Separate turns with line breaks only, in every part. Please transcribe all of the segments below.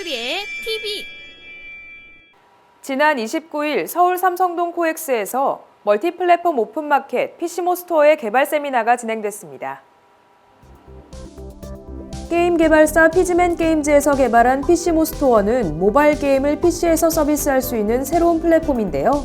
한글이의 TV
지난 29일 서울 삼성동 코엑스에서 멀티플랫폼 오픈마켓 PC모 스토어의 개발 세미나가 진행됐습니다. 게임 개발사 피즈맨 게임즈에서 개발한 PC모 스토어는 모바일 게임을 PC에서 서비스할 수 있는 새로운 플랫폼인데요.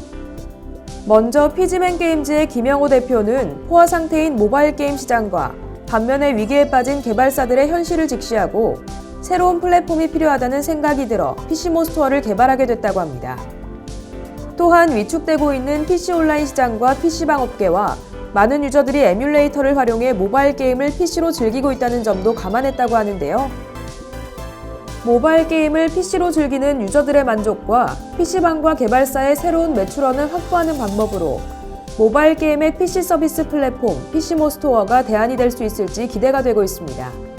먼저 피즈맨 게임즈의 김영호 대표는 포화 상태인 모바일 게임 시장과 반면에 위기에 빠진 개발사들의 현실을 직시하고 새로운 플랫폼이 필요하다는 생각이 들어 PC모 스토어를 개발하게 됐다고 합니다. 또한 위축되고 있는 PC 온라인 시장과 PC방 업계와 많은 유저들이 에뮬레이터를 활용해 모바일 게임을 PC로 즐기고 있다는 점도 감안했다고 하는데요. 모바일 게임을 PC로 즐기는 유저들의 만족과 PC방과 개발사의 새로운 매출원을 확보하는 방법으로 모바일 게임의 PC 서비스 플랫폼 PC모 스토어가 대안이 될 수 있을지 기대가 되고 있습니다.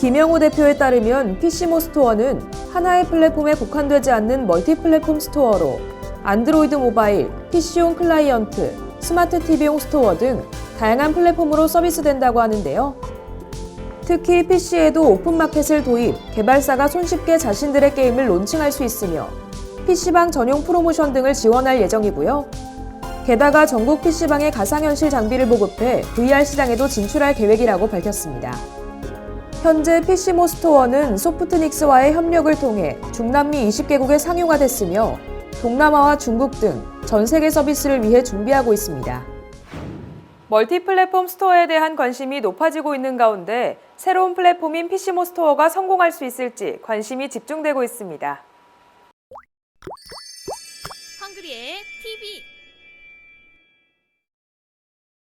김영호 대표에 따르면 PC모 스토어는 하나의 플랫폼에 국한되지 않는 멀티 플랫폼 스토어로 안드로이드 모바일, PC용 클라이언트, 스마트 TV용 스토어 등 다양한 플랫폼으로 서비스된다고 하는데요. 특히 PC에도 오픈마켓을 도입, 개발사가 손쉽게 자신들의 게임을 론칭할 수 있으며 PC방 전용 프로모션 등을 지원할 예정이고요. 게다가 전국 PC방에 가상현실 장비를 보급해 VR 시장에도 진출할 계획이라고 밝혔습니다. 현재 PC모 스토어는 소프트닉스와의 협력을 통해 중남미 20개국에 상용화 됐으며 동남아와 중국 등 전 세계 서비스를 위해 준비하고 있습니다. 멀티 플랫폼 스토어에 대한 관심이 높아지고 있는 가운데 새로운 플랫폼인 PC모 스토어가 성공할 수 있을지 관심이 집중되고 있습니다.
한글이의 TV